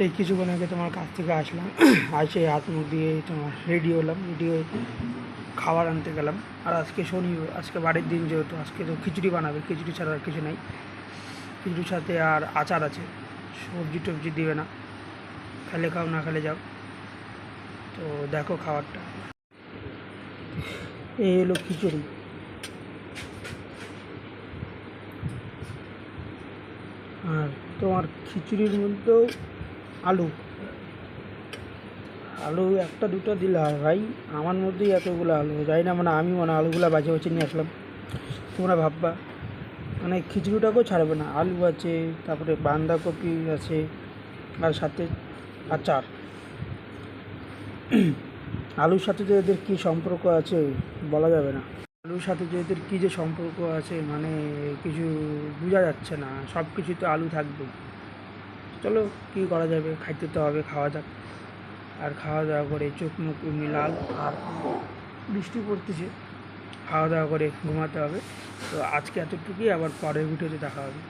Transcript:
এই কিছুক্ষণ আগে তোমার কাছ থেকে আসলাম আসে হাত মুখ দিয়ে তোমার রেডি হলাম রেডি হয়ে খাবার আনতে গেলাম। আর আজকে শনি আজকে বাড়ির দিন যেহেতু, আজকে তো খিচুড়ি বানাবে, খিচুড়ি ছাড়া আর কিছু নাই। খিচুড়ির সাথে আর আচার আছে, সবজি টবজি দিবে না। খেলে খাও, না খেলে যাও। তো দেখো খাবারটা। এই হলো খিচুড়ি। আর তোমার খিচুড়ির মধ্যেও আলু। আলু একটা দুটো দিলে ভাই, আমার মধ্যেই এতগুলো আলু যাই না মানে আমি মানে আলুগুলো বাজে বাজে নিয়ে আসলাম। তোমরা ভাববা মানে খিচুড়িটাকেও ছাড়বে না, আলু আছে, তারপরে বাঁধাকপি আছে, আর সাথে আচার। আলুর সাথে যে এদের কী সম্পর্ক আছে বলা যাবে না। আলুর সাথে যে এদের কী যে সম্পর্ক আছে মানে কিছু বোঝা যাচ্ছে না সব কিছু তো আলু থাকবে। চলো কী করা যাবে? খাইতে তো হবে, খাওয়া যাক। আর খাওয়া দাওয়া করে চোখ মুখ এমনি লাল আর বৃষ্টি পড়তেছে। খাওয়া দাওয়া করে ঘুমাতে হবে। তো আজকে এতটুকুই, আবার পরের ভিডিওতে দেখা হবে।